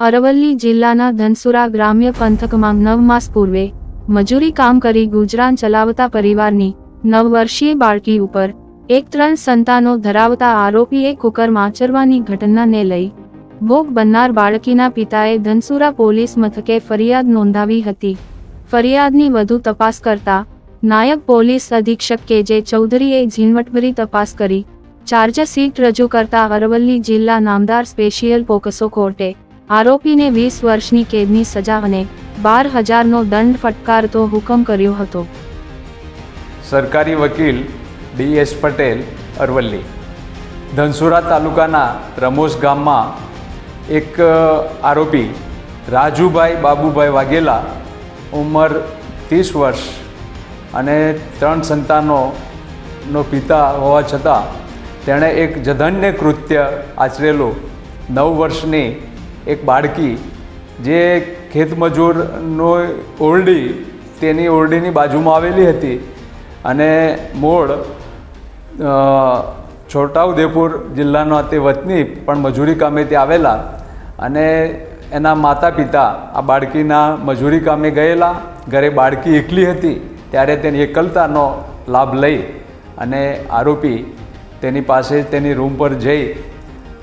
અરવલ્લી જિલ્લાના ધનસુરા ગ્રામ્ય પંથકમાં નવ માસ પૂર્વે મજૂરી કામ કરી ગુજરાન ચલાવતા પરિવારની નવ વર્ષીય બાળકી ઉપર એક ત્રણ સંતાનો ધરાવતા આરોપીએ કુકરમાં આચરવાની ઘટનાને લઈ ભોગ બનનાર બાળકીના પિતાએ ધનસુરા પોલીસ મથકે ફરિયાદ નોંધાવી હતી. ફરિયાદની વધુ તપાસ કરતા નાયબ પોલીસ અધિક્ષક કે જે ચૌધરીએ ઝીણવટભરી તપાસ કરી, ચાર્જશીટ રજૂ કરતા અરવલ્લી જિલ્લા નામદાર સ્પેશિયલ પોકસો કોર્ટે આરોપીને વીસ વર્ષની કેદની સજા અને બાર હજારનો દંડ ફટકારતો હુકમ કર્યો હતો. સરકારી વકીલ ડી એસ પટેલ અરવલ્લી. ધનસુરા તાલુકાના રમોસ ગામમાં એક આરોપી રાજુભાઈ બાબુભાઈ વાઘેલા ઉંમર ત્રીસ વર્ષ અને ત્રણ સંતાનોનો પિતા હોવા છતાં તેણે એક જધન્ય કૃત્ય આચરેલું. નવ વર્ષની એક બાળકી જે ખેતમજૂરનો ઓરડી તેની ઓરડીની બાજુમાં આવેલી હતી અને મૂળ છોટાઉદેપુર જિલ્લાનો તે વતની પણ મજૂરી કામે તે આવેલા અને એના માતા પિતા આ બાળકીના મજૂરી કામે ગયેલા, ઘરે બાળકી એકલી હતી ત્યારે તેની એકલતાનો લાભ લઈ અને આરોપી તેની પાસે તેની રૂમ પર જઈ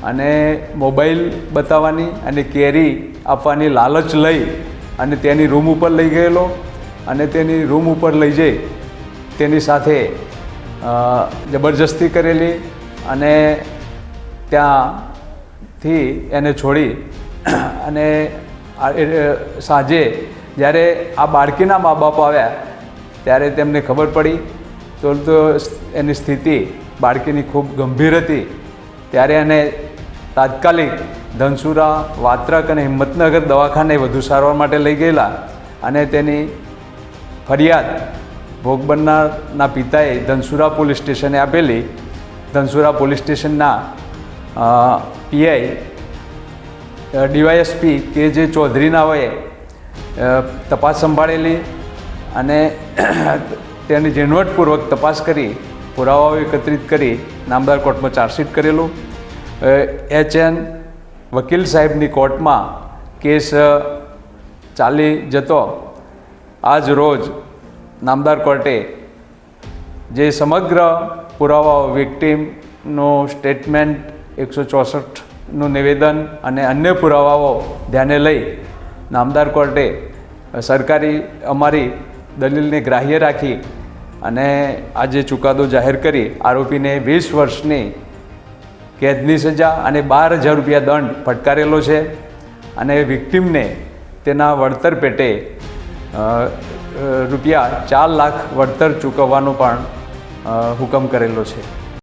અને મોબાઈલ બતાવવાની અને કેરી આપવાની લાલચ લઈ અને તેની રૂમ ઉપર લઈ ગયેલો અને તેની રૂમ ઉપર લઈ જઈ તેની સાથે જબરજસ્તી કરેલી અને ત્યાંથી એને છોડી અને સાંજે જ્યારે આ બાળકીના મા બાપ આવ્યા ત્યારે તેમને ખબર પડી તો એની સ્થિતિ બાળકીની ખૂબ ગંભીર હતી. ત્યારે એને તાત્કાલિક ધનસુરા, વાત્રક અને હિંમતનગર દવાખાને વધુ સારવાર માટે લઈ ગયેલા અને તેની ફરિયાદ ભોગ બનનારના પિતાએ ધનસુરા પોલીસ સ્ટેશને આપેલી. ધનસુરા પોલીસ સ્ટેશનના પીઆઈ ડીવાયએસપી કે જે ચૌધરીના હોય તપાસ સંભાળેલી અને તેની ઝીણવટપૂર્વક તપાસ કરી, પુરાવાઓ એકત્રિત કરી, નામદાર કોર્ટમાં ચાર્જશીટ કરેલું. એચ એન વકીલ સાહેબની કોર્ટમાં કેસ ચાલી જતો. આજ રોજ નામદાર કોર્ટે જે સમગ્ર પુરાવાઓ વિક્ટીમનું સ્ટેટમેન્ટ એકસો ચોસઠનું નિવેદન અને અન્ય પુરાવાઓ ધ્યાને લઈ નામદાર કોર્ટે સરકારી અમારી દલીલને ગ્રાહ્ય રાખી અને આજે ચુકાદો જાહેર કરી. આરોપીને વીસ વર્ષની કેદની સજા અને બાર હજાર રૂપિયા દંડ ફટકારેલો છે. અને વિક્ટીમને તેના વળતર પેટે રૂપિયા ચાર લાખ વળતર ચૂકવવાનો પણ હુકમ કરેલો છે.